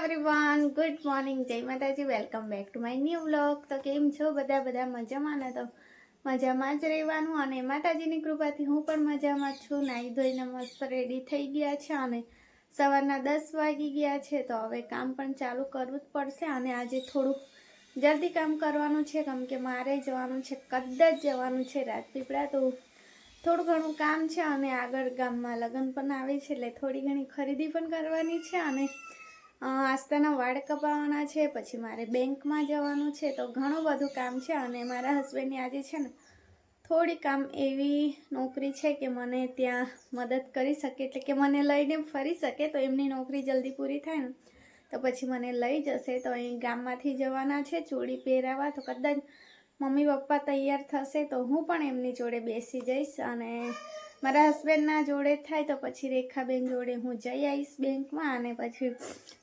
Everyone good morning જય માતાજી welcome back to my new vlog તો કેમ છો? બધા બધા મજામાં ને? તો મજામાં જ રહેવાનું અને માતાજીની કૃપાથી હું પણ મજામાં છું. નાહી ધોઈને મસ્ત રેડી થઈ ગયા છે અને સવારના દસ વાગી ગયા છે, તો હવે કામ પણ ચાલુ કરવું જ પડશે અને આજે થોડું જલ્દી કામ કરવાનું છે. કેમ કે મારે જવાનું છે કદાચ જવાનું છે રાજપીપળા તો થોડું ઘણું કામ છે અને આગળ ગામમાં લગ્ન પણ આવે છે, એટલે થોડી ઘણી ખરીદી પણ કરવાની છે અને આસ્તાના વાળ કપાવવાના છે, પછી મારે બેંકમાં જવાનું છે, તો ઘણું બધું કામ છે, અને મારા હસબન્ડની આજે છે ને થોડી કામ એવી નોકરી છે કે મને ત્યાં મદદ કરી શકે, એટલે કે મને લઈને ફરી શકે, તો એમની નોકરી જલ્દી પૂરી થાય ને, તો પછી મને લઈ જશે, તો અહીં ગામમાંથી જવાના છે ચૂડી પહેરાવા, તો કદાચ મમ્મી પપ્પા તૈયાર થશે, તો હું પણ એમની જોડે બેસી જઈશ, અને મારા હસબન્ડના જોડે થાય તો પછી રેખાબેન જોડે હું જઈ આવીશ બેંકમાં અને પછી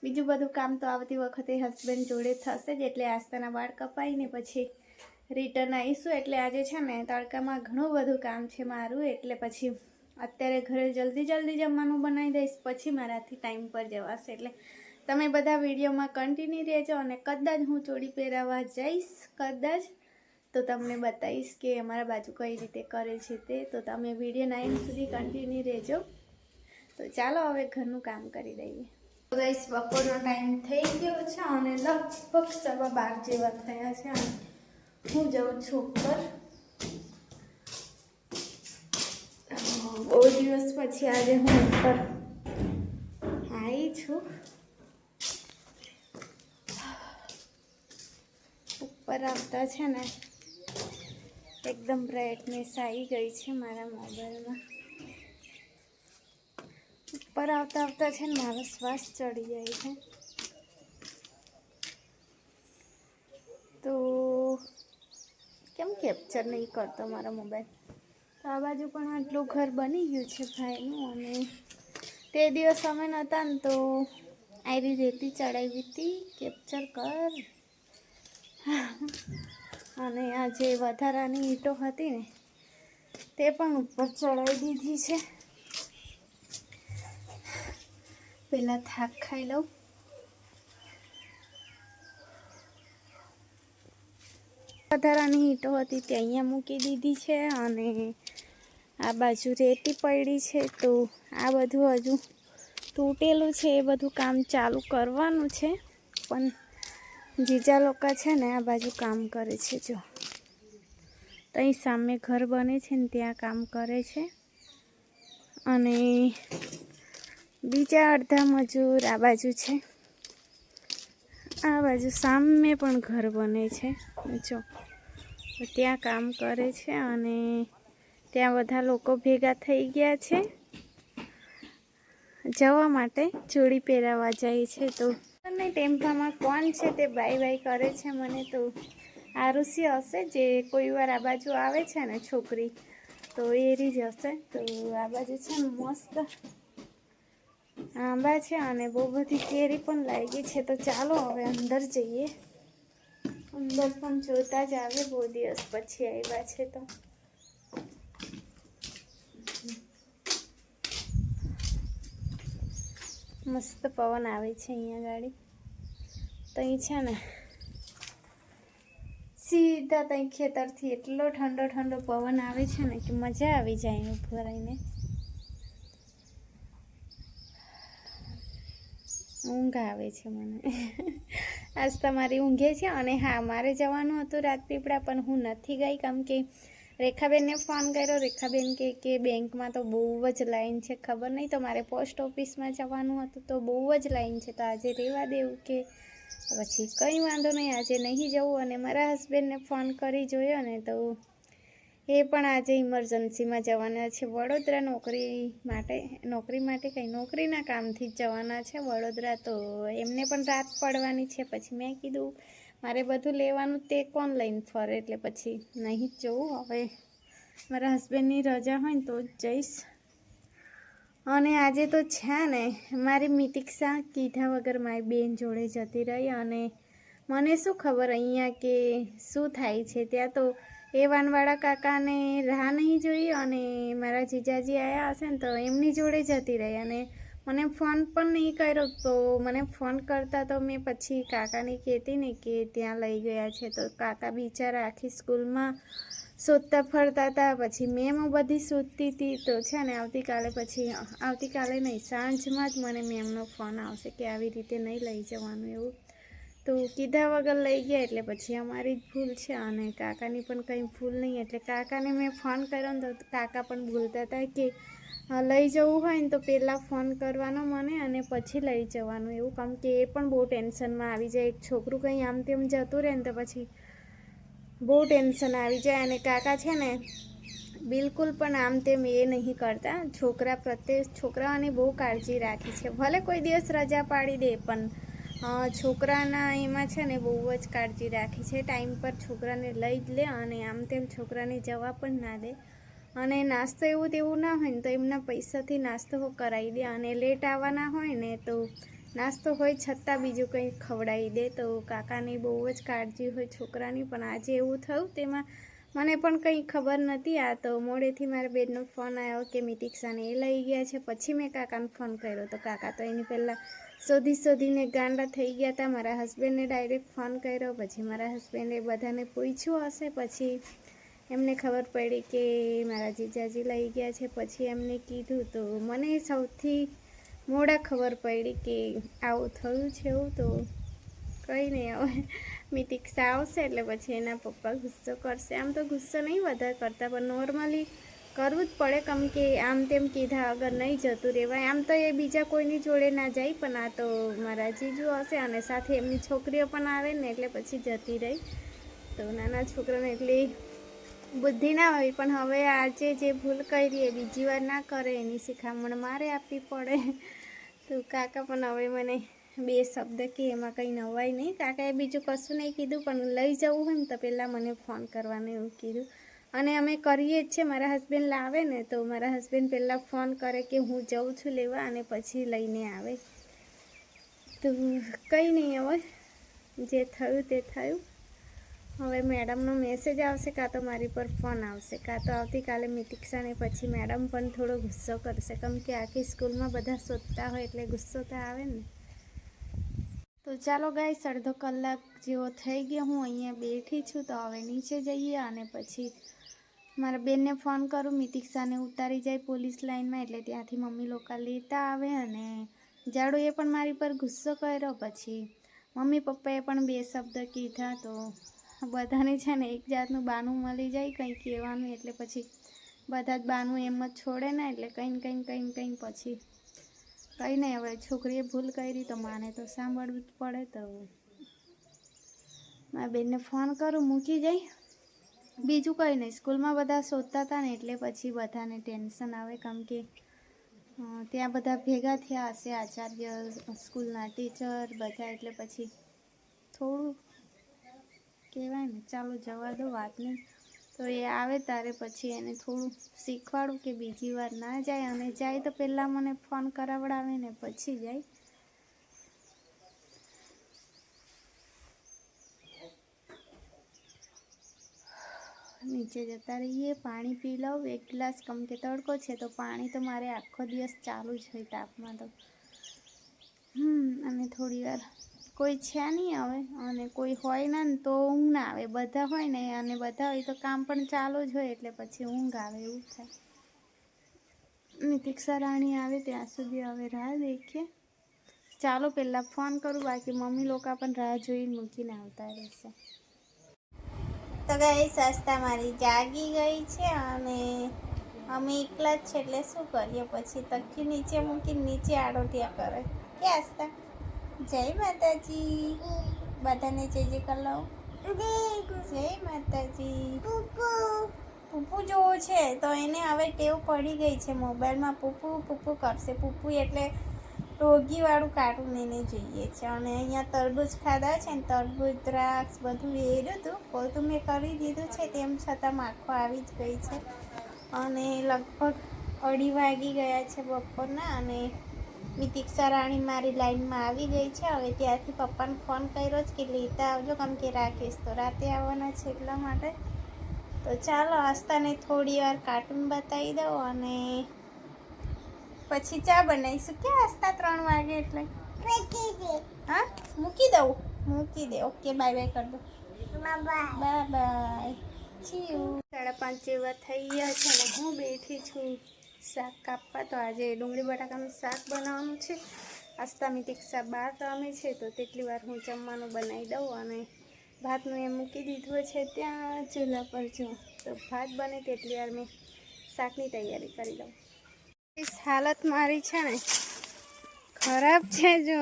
બીજું બધું કામ તો આવતી વખતે હસબન્ડ જોડે થશે જ. એટલે આસ્તાના વાળ કપાઈને પછી રિટર્ન આવીશું. એટલે આજે છે ને તડકામાં ઘણું બધું કામ છે મારું. એટલે પછી અત્યારે ઘરે જલ્દી જલ્દી જમવાનું બનાવી દઈશ. પછી મારાથી ટાઈમ પર જવાશે. એટલે તમે બધા વિડીયોમાં કન્ટિન્યુ રહેજો અને કદાચ હું ચોડી પહેરાવવા જઈશ. કદાચ તો તમને બતાવીશ કે અમારા બાજુ કઈ રીતે કરે છે તે. તો તમે વીડિયો નાઇન સુધી કન્ટિન્યુ રહેજો. તો ચાલો હવે ઘરનું કામ કરી દઈએ. ગઈશ બપોરનો ટાઈમ થઈ ગયો છે અને લગભગ સવા બાર જેવા થયા છે અને હું જાઉં છું ઉપર. બહુ દિવસ પછી આજે હું ઉપર આવી છું. ઉપર આવતા છે ને એકદમ બ્રાઇટનેસ આવી ગઈ છે મારા મોબાઈલમાં. ઉપર આવતા આવતા છે ને મારો શ્વાસ ચડી જાય છે. તો કેમ કેપ્ચર નહીં કરતો મારો મોબાઈલ? તો આ બાજુ પણ આટલું ઘર બની ગયું છે ભાઈનું અને તે દિવસ અમે નહોતા ને તો આવી રેતી ચડાવી હતી. કેપ્ચર કર. અને આ જે વધારાની ઈંટો હતી ને, તે પણ ઉપર ચડાવી દીધી છે. પહેલાં થાક ખાઈ લઉં. વધારાની ઈંટો હતી તે અહીંયા મૂકી દીધી છે અને આ બાજુ રેતી પડી છે તો આ બધું હજુ તૂટેલું છે, એ બધું કામ ચાલુ કરવાનું છે. પણ જીજા લોકો છે ને આ બાજુ કામ કરે છે, જો. ત્યાં સામે ઘર બને છે ને ત્યાં કામ કરે છે. અને બીજા અડધા મજૂર આ બાજુ છે. આ બાજુ સામે પણ ઘર બને છે, જો. ત્યાં કામ કરે છે અને ત્યાં બધા લોકો ભેગા થઈ ગયા છે. જવા માટે જોડી પહેરાવા જાય છે, તો અને ટેમ્પામાં કોણ છે તે બાય બાય કરે છે મને તો આરુષી હશે જે કોઈ વાર આ બાજુ આવે છે ને છોકરી, તો એ જ હશે. તો આ બાજુ છે ને મસ્ત આંબા છે અને બહુ બધી કેરી પણ લાગી છે. તો ચાલો હવે અંદર જઈએ. અંદર પણ જોતા જ આવે બહુ દિવસ પછી આવ્યા છે તો. મસ્ત પવન આવે છે અહીંયા ગાડી. તો અહીં છે ને સીધા ત્યાં ખેતરથી એટલો ઠંડો ઠંડો પવન આવે છે ને કે મજા આવી જાય અહીં ઊભું રહીને. ઊંઘ આવે છે મને. આજ તમારી ઊંઘે છે અને હા, મારે જવાનું હતું રાજપીપળા પણ હું નથી ગઈ. કેમ કે રેખાબેનને ફોન કર્યો. રેખાબેન કે કે બેંકમાં તો બહુ જ લાઈન છે, ખબર નહીં. તો મારે પોસ્ટ ઓફિસમાં જવાનું હતું તો બહુ જ લાઈન છે. તો આજે રહેવા દેવું કે પછી કંઈ વાંધો નહીં, આજે નહીં જવું અને મારા હસબન્ડને ફોન કરી જોયો ને તો એ પણ આજે ઇમરજન્સીમાં જવાના છે. વડોદરા નોકરી માટે નોકરી માટે કંઈ નોકરીના કામથી જ જવાના છે વડોદરા તો એમને પણ રાત પડવાની છે. પછી મેં કીધું, મારે બધું લેવાનું તે કોણ લઈને ફરે? એટલે પછી નહીં જ જવું. હવે મારા હસબન્ડની રજા હોય ને તો જઈશ. અને આજે તો છે ને, મારી મિતિક્ષા, કીધા વગર મારી બેન જોડે જતી રહી અને મને શું ખબર અહીંયા કે શું થાય છે. ત્યાં તો એ વાનવાળા કાકાને રાહ નહીં જોઈ અને મારા જીજાજી આવ્યા હશે ને તો એમની જોડે જતી રહી અને મને ફોન પણ નહીં કર્યો. તો મને ફોન કરતા તો મેં પછી કાકાને કહેતી ને કે ત્યાં લઈ ગયા છે. તો કાકા બિચારા આખી સ્કૂલમાં શોધતા ફરતા હતા, પછી મેમ બધી શોધતી હતી તો છે ને આવતીકાલે પછી, આવતીકાલે નહીં, સાંજમાં જ મને મેમનો ફોન આવશે કે આવી રીતે નહીં લઈ જવાનું એવું. તો કીધા વગર લઈ ગયા એટલે પછી અમારી જ ભૂલ છે અને કાકાની પણ કંઈ ભૂલ નહીં, એટલે કાકાને મેં ફોન કર્યો ને તો કાકા પણ ભૂલતા હતા કે લઈ જવું હોય ને તો પહેલાં ફોન કરવાનો મને અને પછી લઈ જવાનું. એવું, કામ કે એ પણ બહુ ટેન્શનમાં આવી જાય, એક છોકરું કંઈ આમ તેમ જતું રહે ને તો પછી બહુ ટેન્શન આવી જાય અને કાકા છે ને બિલકુલ પણ આમ તેમ એ નહીં કરતા. છોકરા પ્રત્યે છોકરાઓની બહુ કાળજી રાખી છે. ભલે કોઈ દિવસ રજા પાડી દે પણ છોકરાના એમાં છે ને બહુ જ કાળજી રાખી છે. ટાઈમ પર છોકરાને લઈ જ લે અને આમ તેમ છોકરાને જવા પણ ના દે. અને નાસ્તો એવું તેવું ના હોય ને તો એમના પૈસાથી નાસ્તો કરાવી દે અને લેટ આવવાના હોય ને તો નાસ્તો હોય છતાં બીજું કંઈ ખવડાવી દે તો કાકાની બહુ જ કાળજી હોય છોકરાની, પણ આજે એવું થયું તેમાં મને પણ કંઈ ખબર નથી આ તો મોડેથી મારા બેનનો ફોન આવ્યો કે મિતિક્ષાને એ લઈ ગયા છે. પછી મેં કાકાને ફોન કર્યો. તો કાકા તો એની પહેલાં શોધી શોધીને ગાંડા થઈ ગયા હતા મારા હસબન્ડને ડાયરેક્ટ ફોન કર્યો. પછી મારા હસબન્ડે બધાને પૂછ્યું હશે. પછી એમને ખબર પડી કે મારા જીજાજી લઈ ગયા છે. પછી એમને કીધું તો મને સૌથી મોડા ખબર પડી કે આવું થયું છે એવું તો કંઈ નહીં હવે. મિતિક્ષા આવશે એટલે પછી એના પપ્પા ગુસ્સો કરશે. આમ તો ગુસ્સો નહીં વધારે કરતા, પણ નોર્મલી કરવું જ પડે કેમ કે આમ તેમ કીધા વગર નહીં જતું રહેવાય. આમ તો એ બીજા કોઈની જોડે ના જાય, પણ આ તો મારા જીજુ હશે અને સાથે એમની છોકરીઓ પણ આવે ને એટલે પછી જતી રહી. તો નાના છોકરાને એટલી બુદ્ધિ ના હોય, પણ હવે આજે જે ભૂલ કરી એ બીજી વાર ના કરે. એની શિખામણ મારે આપવી પડે. તો કાકા પણ હવે મને બે શબ્દ કે, એમાં કંઈ નવાય નહીં. કાકાએ બીજું કશું નહીં કીધું, પણ લઈ જવું હોય ને તો પહેલાં મને ફોન કરવાનું એવું કીધું. અને અમે કરીએ જ છે મારા હસબન્ડ લાવે ને, તો મારા હસબન્ડ પહેલાં ફોન કરે કે, હું જઉં છું લેવા અને પછી લઈને આવે. તો કંઈ નહીં હવે. જે થયું તે થયું. હવે મેડમનો મેસેજ આવશે કાં તો મારી પર ફોન આવશે, કાં તો આવતીકાલે મિતિક્ષાને પછી મેડમ પણ થોડો ગુસ્સો કરશે. કેમ કે આખી સ્કૂલમાં બધા શોધતા હોય એટલે ગુસ્સો તો આવે ને. તો ચાલો ગાઈસ અડધો કલાક જેવો થઈ ગયો. હું અહીંયા બેઠી છું તો હવે નીચે જઈએ અને પછી મારા બેનને ફોન કરું. મિતિક્ષાને ઉતારી જાય પોલીસ લાઇનમાં એટલે ત્યાંથી મમ્મી લોકો લેતા આવે અને જાડુ એ પણ મારી પર ગુસ્સો કર્યો. પછી મમ્મી પપ્પાએ પણ બે શબ્દ કીધા તો બધાને છે ને એક જાતનું બાનું મળી જાય, કંઈ કહેવાનું એટલે પછી બધા જ બાનું એમ જ છોડે ને એટલે કંઈ કંઈ કંઈ કંઈ પછી કંઈ નહીં, હવે છોકરીએ ભૂલ કરી તો માને તો સાંભળવું જ પડે તો. મારા બેનને ફોન કરું, મૂકી જાય બીજું કંઈ નહીં, સ્કૂલમાં બધા શોધતા હતા ને એટલે પછી બધાને ટેન્શન આવે કેમ કે ત્યાં બધા ભેગા થયા હશે, આચાર્ય, સ્કૂલના ટીચર, બધા એટલે પછી થોડું કહેવાય ને, ચાલો જવા દો વાતને. તો એ આવે તારે પછી એને થોડું શીખવાડું કે બીજી વાર ના જાય. અને જાય તો પહેલાં મને ફોન કરાવડાવે ને પછી જાય. નીચે જતા રહીએ, પાણી પી લઉં. એક ગ્લાસ કમ કે તડકો છે તો પાણી તો મારે આખો દિવસ ચાલુ જ હોય તાપમાં તો. હમ, અને થોડી વાર કોઈ છે નહીં હવે, અને કોઈ હોય ના તો ઊંઘ ના આવે. બધા હોય ને અને બધા હોય તો કામ પણ ચાલુ જ હોય, એટલે પછી ઊંઘ આવે એવું થાય. નિતિક્ષા રાણી આવે ત્યાં સુધી હવે રાહ દેખીએ. ચાલો પહેલાં ફોન કરું, બાકી મમ્મી લોકો પણ રાહ જોઈને મૂકીને આવતા રહેશે. તો ગઈ સસ્તા મારી જાગી ગઈ છે અને અમે એકલા જ છે, એટલે શું કરીએ? પછી તકી નીચે મૂકીને નીચે આડોટિયા કરે. કે આસ્તા જય માતાજી. બધાને જય જય કલાવ જય માતાજી. પૂપુ જોવો છે, તો એને હવે ટેવ પડી ગઈ છે મોબાઈલમાં. પૂપુ પૂપુ કરશે. પૂપુ એટલે રોગીવાળું કાર્ટૂન એને જોઈએ છે. અને અહીંયા તરબૂચ ખાધા છે ને, તરબૂચ, દ્રાક્ષ બધું વેર્યું હતું. બધું મેં કરી દીધું છે, તેમ છતાં માખો આવી જ ગઈ છે. અને લગભગ અઢી વાગી ગયા છે બપોરના અને મિતિક્ષા રાણી મારી લાઈનમાં આવી ગઈ છે. હવે ત્યાંથી પપ્પાને ફોન કર્યો જ કે લેતા આવજો કેમ કે રાખીશ તો રાતે આવવાના છે એટલા માટે. તો ચાલો આસ્તાને થોડી વાર કાર્ટૂન બતાવી દઉં અને પછી ચા બનાવીશું. કે આસ્તા ત્રણ વાગે એટલે? હા? મૂકી દઉં? મૂકી દે. ઓકે બાય બાય કરી દો બાય બાય ચીયું સાડા પાંચ જેવા થઈ ગયા છે અને હું બેઠી છું. શાક કાપવા. તો આજે ડુંગળી બટાકાનું શાક બનાવવાનું છે. આસ્તા મિતિક્ષા બાર રમે છે, તો તેટલી વાર હું જમવાનું બનાવી દઉં અને ભાતનું એ મૂકી દીધું છે ત્યાં ચૂલા પર જો. તો ભાત બને તેટલી વાર મેં શાકની તૈયારી કરી દઉં હાલત મારી છે ને ખરાબ છે જો.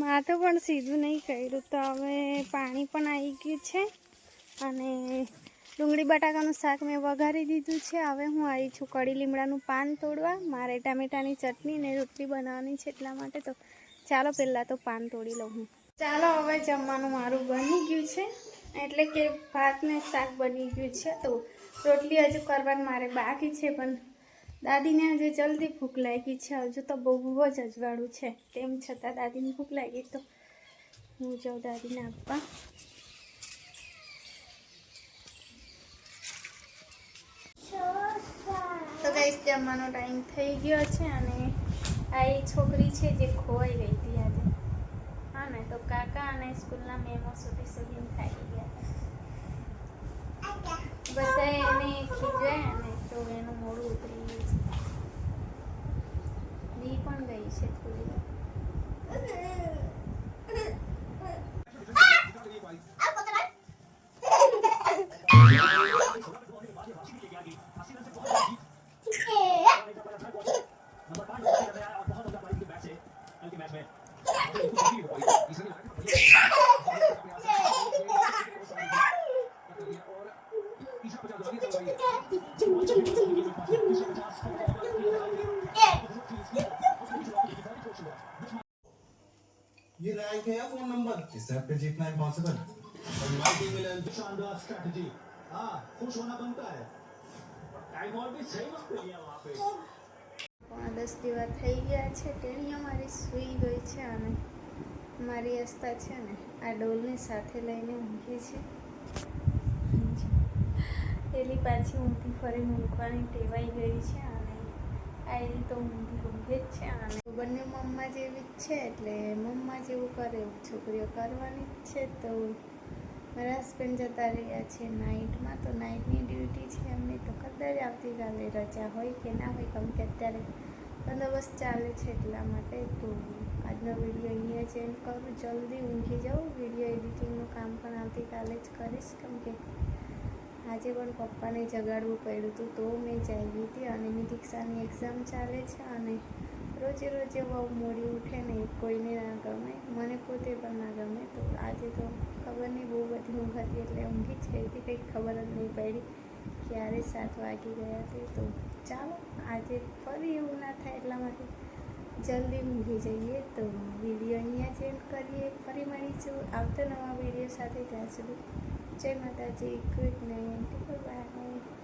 માથું પણ સીધું નહીં કર્યું. તો હવે પાણી પણ આવી ગયું છે અને ડુંગળી બટાકાનું શાક મેં વઘારી દીધું છે. હવે હું આવી છું કડી લીમડાનું પાન તોડવા. મારે ટામેટાની ચટણી ને રોટલી બનાવવાની છે એટલા માટે. તો ચાલો પહેલાં તો પાન તોડી લઉં હું. ચાલો, હવે જમવાનું મારું બની ગયું છે. એટલે કે ભાત ને શાક બની ગયું છે. તો રોટલી હજુ કરવાની મારે બાકી છે, પણ દાદીને હજુ જલ્દી ભૂખ લાગી છે. હજુ તો બહુ જ અજવાળું છે. તેમ છતાં દાદીને ભૂખ લાગી. તો હું જાઉં દાદીને આપવા. ગાઈસ જમવાનો ટાઈમ થઈ ગયો છે અને આ એ છોકરી છે જે ખોવાઈ ગઈ હતી આજે. હા ને, તો કાકા અને સ્કૂલના મેમો સુધી સુધી થઈ ગયા બધા એને ખીજવાય ને તો એનું મોડું ઉતરી ગયું છે. બી પણ ગઈ છે થોડી ये रैंक है? Phone number? इस ऐप पे जीतना इम्पॉसिबल शानदार स्ट्रैटेजी हाँ खुश होना बनता है। टाइम और भी सही वक्त लिया वहाँ पे। દસ જેવા થઈ ગયા છે ટેણી અમારી સૂઈ ગઈ છે અને મારી આસ્થા છે ને આ ડોલને સાથે લઈને ઊંઘી છે. એની પાછી ઊંઘી ફરીને ઊંઘવાની ટેવાઈ ગઈ છે અને આ એની તો ઊંઘી ઊંઘે જ છે અને બંને મમ્મા જેવી જ છે એટલે મમ્મા જેવું કરે એવું છોકરીઓ કરવાની જ છે તો મારા હસબન્ડ જતા રહ્યા છે નાઇટમાં તો નાઇટની ડ્યુટી છે એમની તો કદાચ આવતીકાલે રજા હોય કે ના હોય કેમ કે અત્યારે બંદોબસ્ત ચાલે છે એટલા માટે તો આજનો વીડિયો અહીંયા જ એન્ડ કરું. જલ્દી ઊંઘી જાઉં વીડિયો એડિટિંગનું કામ પણ આવતીકાલે જ કરીશ. કેમ કે આજે પણ પપ્પાને જગાડવું પડ્યું હતું, તો મેં જાગી હતી અને એની દીક્ષાની એક્ઝામ ચાલે છે અને રોજે રોજે બહુ મોડી ઉઠે ને કોઈને ના ગમે, મને પોતે પણ ના ગમે. તો આજે તો ખબર નહીં, બહુ બધી ઊંઘ હતી એટલે ઊંઘી જ ગઈ હતી કંઈક ખબર જ નહીં પડી. ક્યારે સાત વાગી ગયા તે તો ચાલો, આજે ફરી એવું ના થાય એટલા માટે જલ્દી ઊંઘી જઈએ. તો વીડિયો અહીંયા જ એન્ડ કરીએ. ફરી મળીશું આવતા નવા વીડિયો સાથે. ત્યાં સુધી જય માતાજી, ગુડ નાઇટ, બાય.